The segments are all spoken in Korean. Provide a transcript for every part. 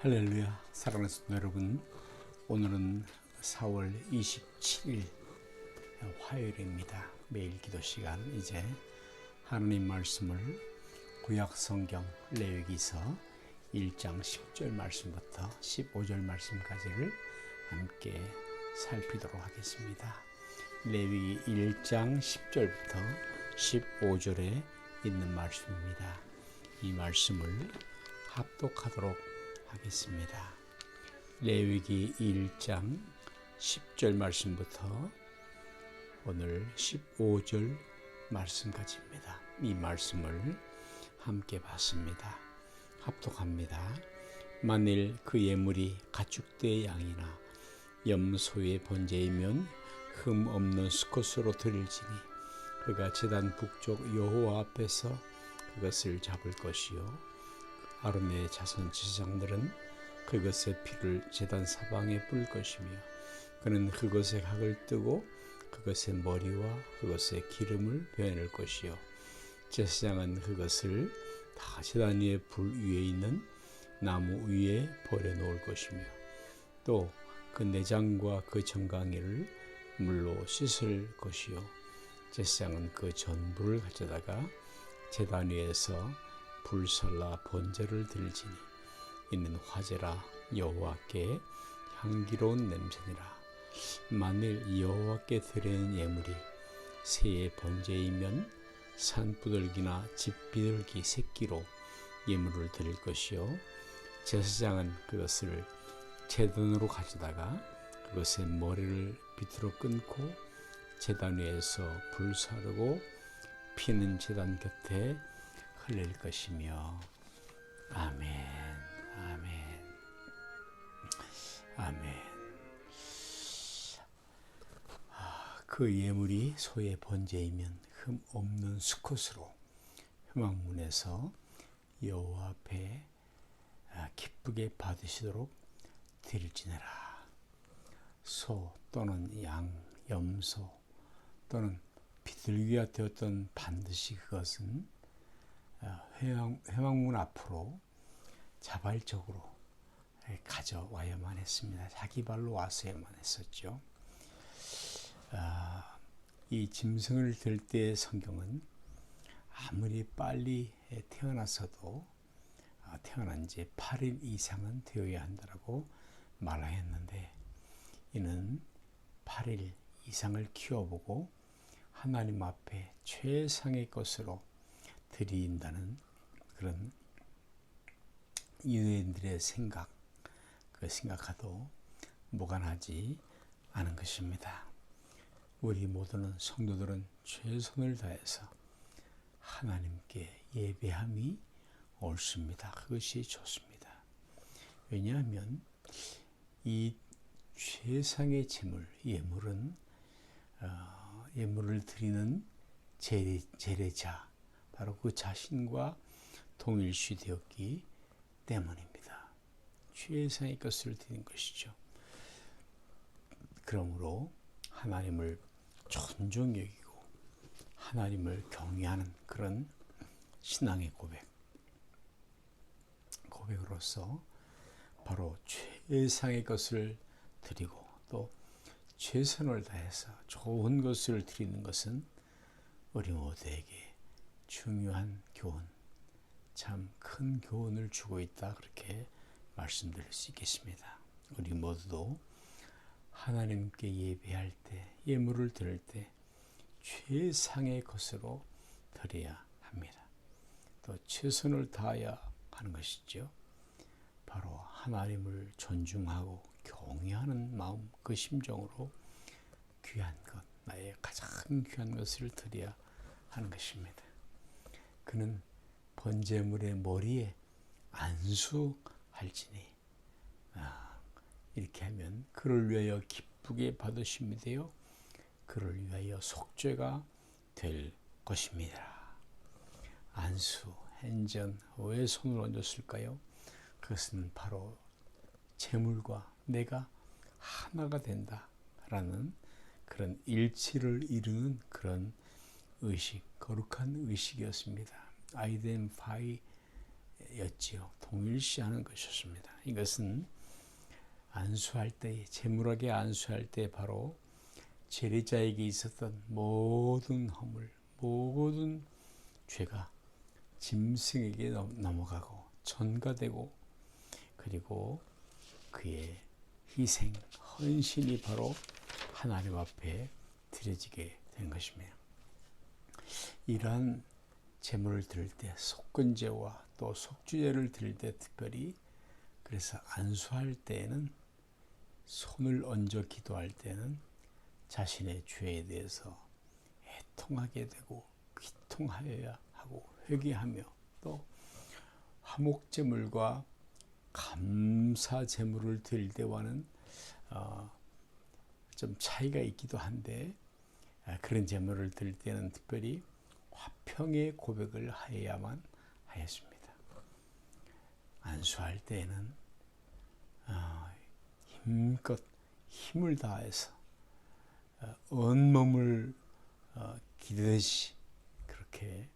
할렐루야. 사랑하는 성도 여러분 오늘은 4월 27일 화요일입니다. 매일 기도 시간 이제 하나님 말씀을 구약 성경 레위기서 1장 10절 말씀부터 15절 말씀까지를 함께 살피도록 하겠습니다. 레위기 1장 10절부터 15절에 있는 말씀입니다. 이 말씀을 합독하도록 하겠습니다. 레위기 1장 10절 말씀부터 오늘 15절 말씀까지입니다. 이 말씀을 함께 봤습니다. 합독합니다. 만일 그 예물이 가축대의 양이나 염소의 번제이면 흠 없는 수컷으로 드릴지니 그가 제단 북쪽 여호와 앞에서 그것을 잡을 것이요 아론의 자손 지상들은 그것의 피를 제단 사방에 뿌릴 것이며 그는 그것의 각을 뜨고 그것의 머리와 그것의 기름을 베낼 것이요. 제사장은 그것을 다 제단 위에 불 위에 있는 나무 위에 버려 놓을 것이며 또 그 내장과 그 정강이를 물로 씻을 것이요. 제사장은 그 전부를 가져다가 제단 위에서 불살라 번제를 들지니 이는 화제라 여호와께 향기로운 냄새니라. 만일 여호와께 드리는 예물이 새의 번제이면 산부들기나 집비둘기 새끼로 예물을 드릴 것이요. 제사장은 그것을 제단으로 가져다가 그것의 머리를 밑으로 끊고 제단 위에서 불사르고 피는 제단 곁에 흘릴 것이며. 아멘. 아멘. 아멘. 아, 그 예물이 소의 번제이면 흠 없는 수컷으로 휴망문에서 여호와 앞에 아, 기쁘게 받으시도록 드릴지니라. 소 또는 양 염소 또는 비둘기가 되었던 반드시 그것은 회왕, 회왕문 앞으로 자발적으로 가져와야만 했습니다. 자기 발로 와서야만 했었죠. 아, 이 짐승을 들 때 성경은 아무리 빨리 태어나서도 아, 태어난 지 8일 이상은 되어야 한다고 말하였는데 이는 8일 이상을 키워보고 하나님 앞에 최상의 것으로 드린다는 그런 유대인들의 생각, 그 생각하도 무관하지 않은 것입니다. 우리 모두는 성도들은 최선을 다해서 하나님께 예배함이 옳습니다. 그것이 좋습니다. 왜냐하면 이 최상의 제물, 예물은 어, 예물을 드리는 제례, 제례자, 바로 그 자신과 동일시 되었기 때문입니다. 최상의 것을 드린 것이죠. 그러므로 하나님을 존중 여기고 하나님을 경외하는 그런 신앙의 고백, 고백으로서 바로 최상의 것을 드리고 또 최선을 다해서 좋은 것을 드리는 것은 모두에게 중요한 교훈, 참 큰 교훈을 주고 있다 그렇게 말씀드릴 수 있겠습니다. 우리 모두도 하나님께 예배할 때, 예물을 드릴 때 최상의 것으로 드려야 합니다. 또 최선을 다해야 하는 것이죠. 바로 하나님을 존중하고 경외하는 마음, 그 심정으로 귀한 것, 나의 가장 귀한 것을 드려야 하는 것입니다. 그는 번제물의 머리에 안수할지니 아, 이렇게 하면 그를 위하여 기쁘게 받으심이 되어 그를 위하여 속죄가 될 것입니다. 안수, 행전, 왜 손을 얹었을까요? 그것은 바로 재물과 내가 하나가 된다라는 그런 일치를 이루는 그런 의식, 거룩한 의식이었습니다. 아이덴파이 때였지요. 동일시하는 것이었습니다. 이것은 안수할 때, 제물하게 안수할 때 바로 제리자에게 있었던 모든 허물, 모든 죄가 짐승에게 넘어가고 전가되고 그리고 그의 희생, 헌신이 바로 하나님 앞에 드려지게 된 것입니다. 이러한 제물을 드릴 때 속건제와 또 속주제를 드릴 때 특별히 그래서 안수할 때에는 손을 얹어 기도할 때는 자신의 죄에 대해서 애통하게 되고 귀통하여야 하고 회개하며 또 화목제물과 감사 제물을 드릴 때와는 어, 좀 차이가 있기도 한데 아, 그런 제물을 드릴 때는 특별히 화평의 고백을 하여야만 하였습니다. 안수할 때에는 어, 힘껏 힘을 다해서 어, 온몸을 어, 기르듯이 그렇게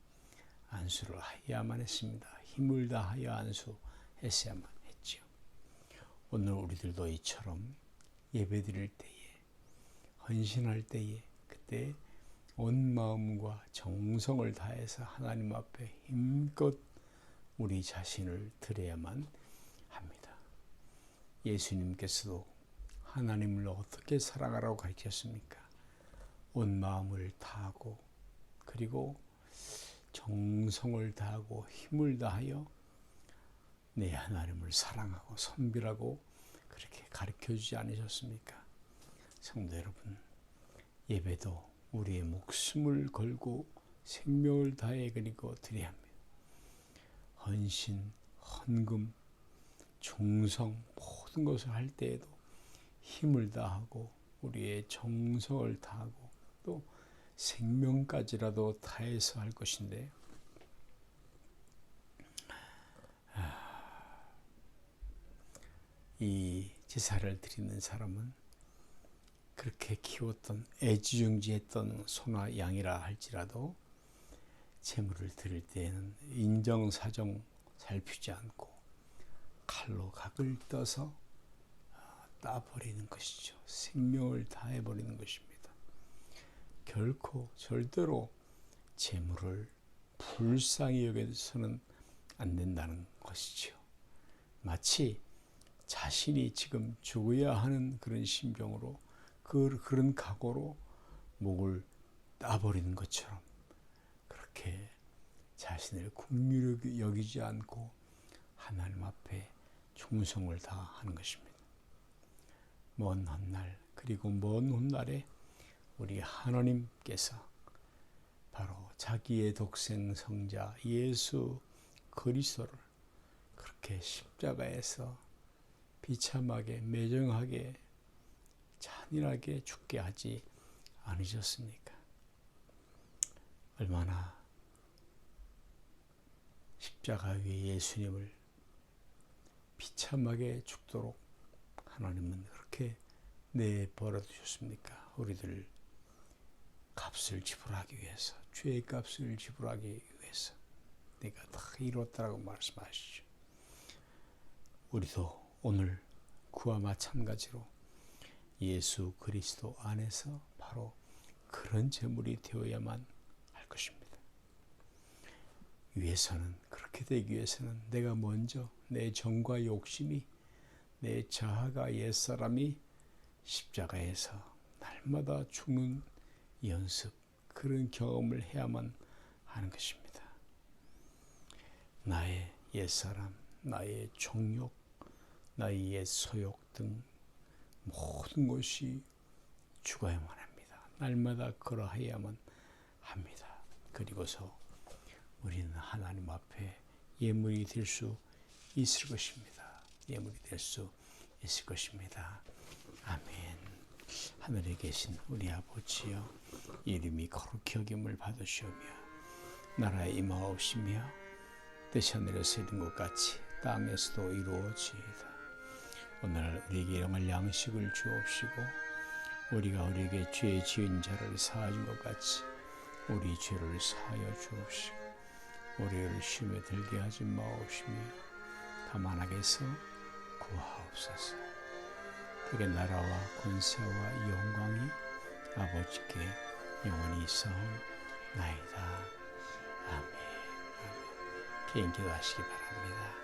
안수를 하여야만 했습니다. 힘을 다하여 안수했어야만 했지요. 오늘 우리들도 이처럼 예배드릴 때에 헌신할 때에 그 때 온 마음과 정성을 다해서 하나님 앞에 힘껏 우리 자신을 드려야만 합니다. 예수님께서도 하나님을 어떻게 사랑하라고 가르쳤습니까? 온 마음을 다하고 그리고 정성을 다하고 힘을 다하여 내 하나님을 사랑하고 선비라고 그렇게 가르쳐 주지 않으셨습니까? 성도 여러분, 예배도 우리의 목숨을 걸고 생명을 다해 그리고 드려야 합니다. 헌신, 헌금, 충성 모든 것을 할 때에도 힘을 다하고 우리의 정성을 다하고 또 생명까지라도 다해서 할 것인데 아, 이 제사를 드리는 사람은 그렇게 키웠던 애지중지했던 소나 양이라 할지라도 재물을 드릴 때에는 인정사정 살피지 않고 칼로 각을 떠서 아, 따버리는 것이죠. 생명을 다해버리는 것입니다. 결코 절대로 재물을 불쌍히 여겨서는 안 된다는 것이지요. 마치 자신이 지금 죽어야 하는 그런 심정으로 그, 그런 각오로 목을 따버리는 것처럼 그렇게 자신을 국률 여기지 않고 하나님 앞에 충성을 다하는 것입니다. 먼 훗날 그리고 먼 훗날에 우리 하나님께서 바로 자기의 독생 성자 예수 그리스도를 그렇게 십자가에서 비참하게 매정하게 잔인하게 죽게 하지 않으셨습니까? 얼마나 십자가 위에 예수님을 비참하게 죽도록 하나님은 그렇게 내버려 두셨습니까? 우리들 값을 지불하기 위해서 죄의 값을 지불하기 위해서 내가 다 이뤘다라고 말씀하시죠. 우리도 오늘 그와 마찬가지로 예수 그리스도 안에서 바로 그런 제물이 되어야만 할 것입니다. 위해서는 그렇게 되기 위해서는 내가 먼저 내 정과 욕심이 내 자아가 옛사람이 십자가에서 날마다 죽는 연습, 그런 경험을 해야만 하는 것입니다. 나의 옛사람, 나의 정욕, 나의 옛 소욕 등 모든 것이 죽어야만 합니다. 날마다 그러해야만 합니다. 그리고서 우리는 하나님 앞에 예물이 될 수 있을 것입니다. 예물이 될 수 있을 것입니다. 아멘. 하늘에 계신 우리 아버지여 이름이 거룩히 여김을 받으시오며 나라의 임하옵시며 뜻이 하늘에서 것 같이 땅에서도 이루어지이다. 오늘 우리에게 영할 양식을 주옵시고 우리가 우리에게 죄 지은 자를 사하준 것 같이 우리 죄를 사하여 주옵시고 우리를 심에 들게 하지 마옵시며 다만 악에서 구하옵소서. 그의 나라와 권세와 영광이 아버지께 영원히 있사옵나이다. 아멘, 아멘. 개인 기도하시기 바랍니다